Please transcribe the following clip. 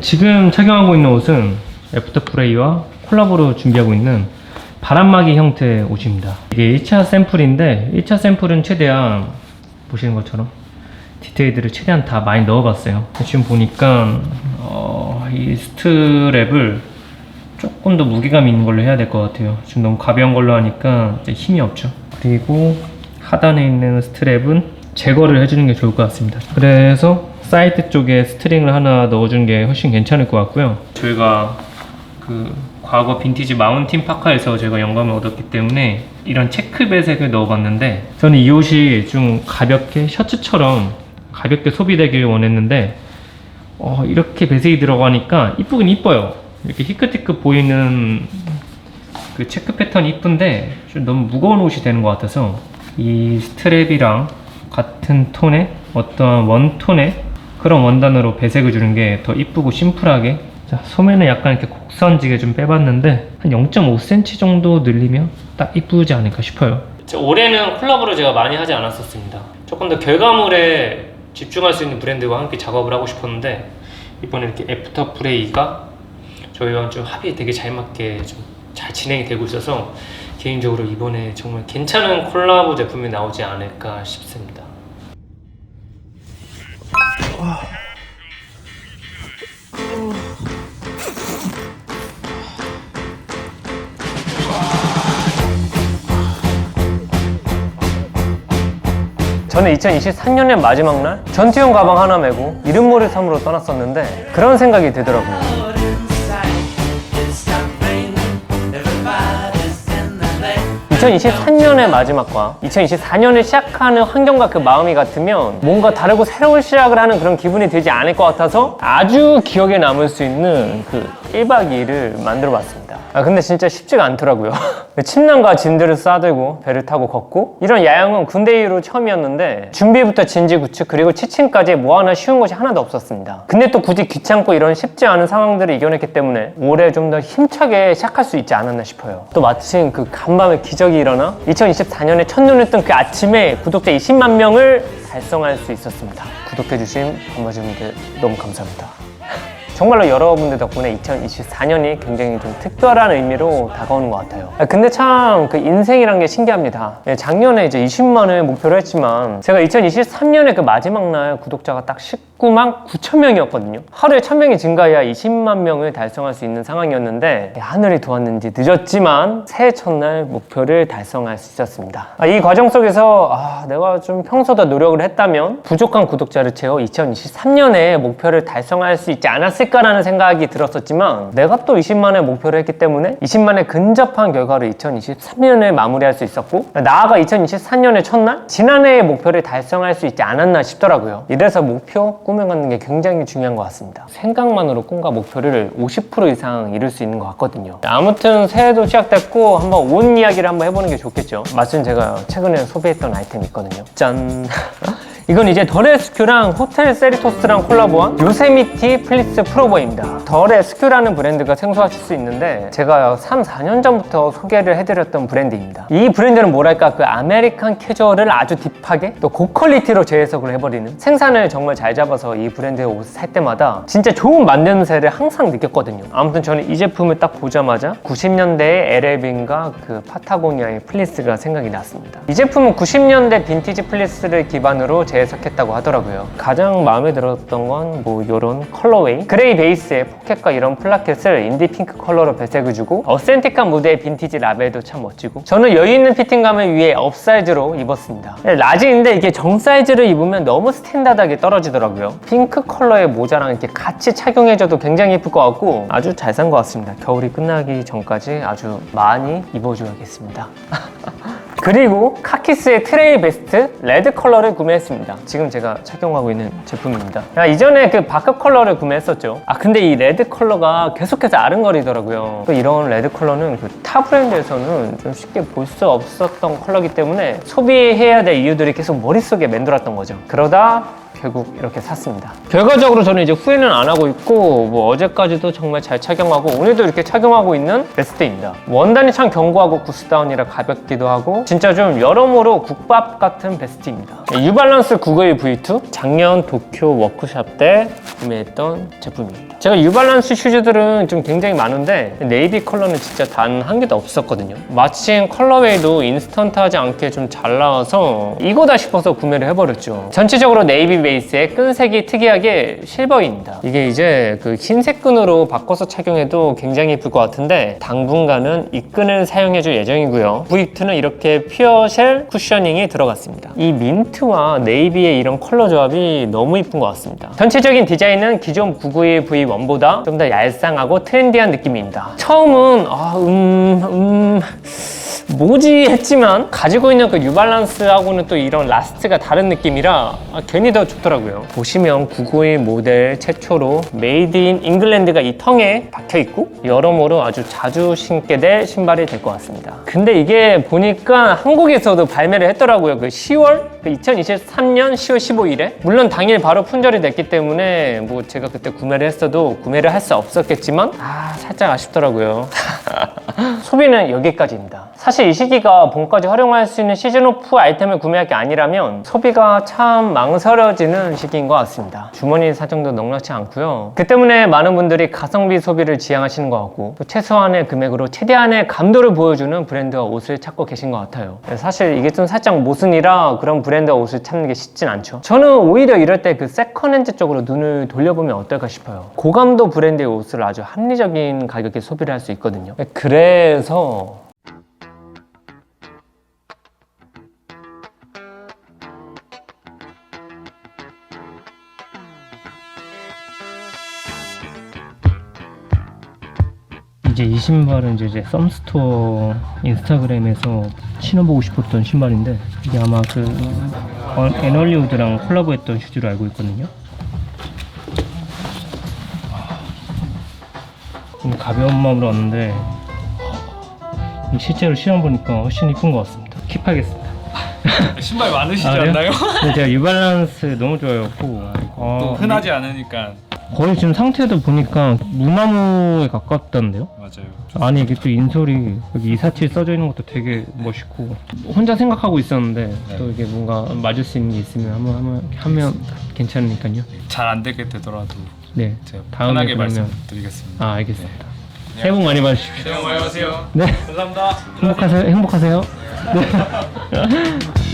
지금 착용하고 있는 옷은 애프터 프레이와 콜라보로 준비하고 있는 바람막이 형태의 옷입니다. 이게 1차 샘플인데 1차 샘플은 최대한 보시는 것처럼 디테일들을 최대한 다 많이 넣어봤어요. 지금 보니까 어, 이 스트랩을 조금 더 무게감 있는 걸로 해야 될 것 같아요. 지금 너무 가벼운 걸로 하니까 힘이 없죠. 그리고 하단에 있는 스트랩은 제거를 해주는 게 좋을 것 같습니다. 그래서 사이드 쪽에 스트링을 하나 넣어주는 게 훨씬 괜찮을 것 같고요. 저희가 그 과거 빈티지 마운틴 파카에서 제가 영감을 얻었기 때문에 이런 체크 배색을 넣어봤는데 저는 이 옷이 좀 가볍게 셔츠처럼 가볍게 소비되길 원했는데 어, 이렇게 배색이 들어가니까 이쁘긴 이뻐요. 이렇게 희끗희끗 보이는 그 체크 패턴이 이쁜데 좀 너무 무거운 옷이 되는 것 같아서 이 스트랩이랑 같은 톤의 어떤 원톤의 그런 원단으로 배색을 주는 게 더 이쁘고 심플하게 자, 소매는 약간 이렇게 곡선지게 좀 빼봤는데 한 0.5cm 정도 늘리면 딱 이쁘지 않을까 싶어요. 올해는 콜라보를 제가 많이 하지 않았었습니다. 조금 더 결과물에 집중할 수 있는 브랜드와 함께 작업을 하고 싶었는데 이번에 이렇게 애프터 프레이가 저희와 좀 합이 되게 잘 맞게 좀 잘 진행이 되고 있어서 개인적으로 이번에 정말 괜찮은 콜라보 제품이 나오지 않을까 싶습니다. 저는 2023년의 마지막 날 전투용 가방 하나 메고 이름모를 섬으로 떠났었는데 그런 생각이 들더라고요. 2023년의 마지막과 2024년을 시작하는 환경과 그 마음이 같으면 뭔가 다르고 새로운 시작을 하는 그런 기분이 들지 않을 것 같아서 아주 기억에 남을 수 있는 그 1박 2일을 만들어 봤습니다. 아, 근데 진짜 쉽지가 않더라고요. 침낭과 짐들을 싸들고 배를 타고 걷고 이런 야영은 군대 이후로 처음이었는데 준비부터 진지 구축 그리고 취침까지 뭐 하나 쉬운 것이 하나도 없었습니다. 근데 또 굳이 귀찮고 이런 쉽지 않은 상황들을 이겨냈기 때문에 올해 좀 더 힘차게 시작할 수 있지 않았나 싶어요. 또 마침 그 간밤에 기적이 일어나 2024년에 첫눈을 뜬 그 아침에 구독자 20만 명을 달성할 수 있었습니다. 구독해주신 반바지분들 너무 감사합니다. 정말로 여러분들 덕분에 2024년이 굉장히 좀 특별한 의미로 다가오는 것 같아요. 아, 근데 참 그 인생이란 게 신기합니다. 예, 작년에 이제 20만을 목표로 했지만 제가 2023년에 그 마지막 날 구독자가 딱 19만 9천 명이었거든요. 하루에 1000명이 증가해야 20만 명을 달성할 수 있는 상황이었는데 예, 하늘이 도왔는지 늦었지만 새해 첫날 목표를 달성할 수 있었습니다. 아, 이 과정 속에서 아, 내가 좀 평소 더 노력을 했다면 부족한 구독자를 채워 2023년에 목표를 달성할 수 있지 않았을까라는 생각이 들었었지만 내가 또 20만의 목표를 했기 때문에 20만에 근접한 결과를 2023년에 마무리할 수 있었고 나아가 2024년의 첫날 지난해의 목표를 달성할 수 있지 않았나 싶더라고요. 이래서 목표 꾸며가는 게 굉장히 중요한 것 같습니다. 생각만으로 꿈과 목표를 50% 이상 이룰 수 있는 것 같거든요. 아무튼 새해도 시작됐고 한번 옷 이야기를 한번 해보는 게 좋겠죠. 마침 제가 최근에 소비했던 아이템이 있거든요. 짠. 이건 이제 덜에스큐랑 호텔 세리토스랑 콜라보한 요세미티 플리스 프로버입니다. 덜에스큐라는 브랜드가 생소하실 수 있는데 제가 3, 4년 전부터 소개를 해드렸던 브랜드입니다. 이 브랜드는 뭐랄까 그 아메리칸 캐주얼을 아주 딥하게 또 고퀄리티로 재해석을 해버리는 생산을 정말 잘 잡아서 이 브랜드의 옷을 살 때마다 진짜 좋은 만듦새를 항상 느꼈거든요. 아무튼 저는 이 제품을 딱 보자마자 90년대의 LL빈과 그 파타고니아의 플리스가 생각이 났습니다. 이 제품은 90년대 빈티지 플리스를 기반으로 재해석했다고 하더라고요. 가장 마음에 들었던 건 뭐 이런 컬러웨이 그레이 베이스의 포켓과 이런 플라켓을 인디 핑크 컬러로 배색을 주고 어센틱한 무드의 빈티지 라벨도 참 멋지고 저는 여유 있는 피팅감을 위해 업사이즈로 입었습니다. 네, 라지인데 이게 정 사이즈를 입으면 너무 스탠다드하게 떨어지더라고요. 핑크 컬러의 모자랑 이렇게 같이 착용해줘도 굉장히 예쁠 것 같고 아주 잘 산 것 같습니다. 겨울이 끝나기 전까지 아주 많이 입어줘야겠습니다. 그리고 카키스의 트레일 베스트 레드 컬러를 구매했습니다. 지금 제가 착용하고 있는 제품입니다. 야, 이전에 그 바크 컬러를 구매했었죠. 아 근데 이 레드 컬러가 계속해서 아른거리더라고요. 또 이런 레드 컬러는 그 타 브랜드에서는 좀 쉽게 볼 수 없었던 컬러기 때문에 소비해야 될 이유들이 계속 머릿속에 맴돌았던 거죠. 그러다 결국 이렇게 샀습니다. 결과적으로 저는 이제 후회는 안 하고 있고 뭐 어제까지도 정말 잘 착용하고 오늘도 이렇게 착용하고 있는 베스트입니다. 원단이 참 견고하고 구스다운이라 가볍기도 하고 진짜 좀 여러모로 국밥 같은 베스트입니다. 유발란스 991 V2 작년 도쿄 워크샵 때 구매했던 제품입니다. 제가 유발란스 슈즈들은 좀 굉장히 많은데 네이비 컬러는 진짜 단 한 개도 없었거든요. 마침 컬러웨이도 인스턴트하지 않게 좀 잘 나와서 이거다 싶어서 구매를 해버렸죠. 전체적으로 네이비 베이스에 끈색이 특이하게 실버입니다. 이게 이제 그 흰색 끈으로 바꿔서 착용해도 굉장히 예쁠 것 같은데 당분간은 이 끈을 사용해줄 예정이고요. V2는 이렇게 퓨어쉘 쿠셔닝이 들어갔습니다. 이 민트와 네이비의 이런 컬러 조합이 너무 이쁜 것 같습니다. 전체적인 디자인은 기존 991 V1보다 좀 더 얄쌍하고 트렌디한 느낌입니다. 처음은 아, 음, 음, 뭐지 했지만 가지고 있는 그 뉴발란스하고는 또 이런 라스트가 다른 느낌이라 아, 괜히 더 좋더라고요. 보시면 991 모델 최초로 메이드 인 잉글랜드가 이 텅에 박혀 있고 여러모로 아주 자주 신게 될 신발이 될 것 같습니다. 근데 이게 보니까 한국에서도 발매를 했더라고요. 그 10월 2023년 10월 15일에 물론 당일 바로 품절이 됐기 때문에 뭐 제가 그때 구매를 했어도 구매를 할 수 없었겠지만 아 살짝 아쉽더라고요. 소비는 여기까지입니다. 사실 이 시기가 봄까지 활용할 수 있는 시즌 오프 아이템을 구매할 게 아니라면 소비가 참 망설여지는 시기인 것 같습니다. 주머니 사정도 넉넉치 않고요. 그 때문에 많은 분들이 가성비 소비를 지향하시는 것 같고 또 최소한의 금액으로 최대한의 감도를 보여주는 브랜드와 옷을 찾고 계신 것 같아요. 사실 이게 좀 살짝 모순이라 그런 브랜드와 옷을 찾는 게 쉽진 않죠. 저는 오히려 이럴 때 그 세컨핸즈 쪽으로 눈을 돌려보면 어떨까 싶어요. 고감도 브랜드의 옷을 아주 합리적인 가격에 소비를 할 수 있거든요. 그래서 이제 이 신발은 이제, 이제 썸스토어 인스타그램에서 신어보고 싶었던 신발인데 이게 아마 그 어, 에널리우드랑 콜라보했던 슈즈로 알고 있거든요. 좀 가벼운 마음으로 왔는데 이 실제로 신어보니까 훨씬 이쁜 것 같습니다. 킵하겠습니다. 신발 많으시지 아? 않나요? 근데 제가 유발란스 너무 좋아해갖고 어, 또 흔하지 않으니까 거의 지금 상태도 보니까 무나무에 가깝던데요? 맞아요. 아니 이게 또 인솔이 여기 247 써져 있는 것도 되게 멋있고 혼자 생각하고 있었는데 네. 또 이게 뭔가 맞을 수 있는 게 있으면 한번 하면 하면 괜찮으니까요. 잘 안 되게 되더라도 네. 제가 다음에 편하게 그러면- 말씀드리겠습니다. 아 알겠습니다. 새해 복 많이 받으십시오. 안녕히 가세요. 네. 감사합니다. 행복하세요. 행복하세요. 네.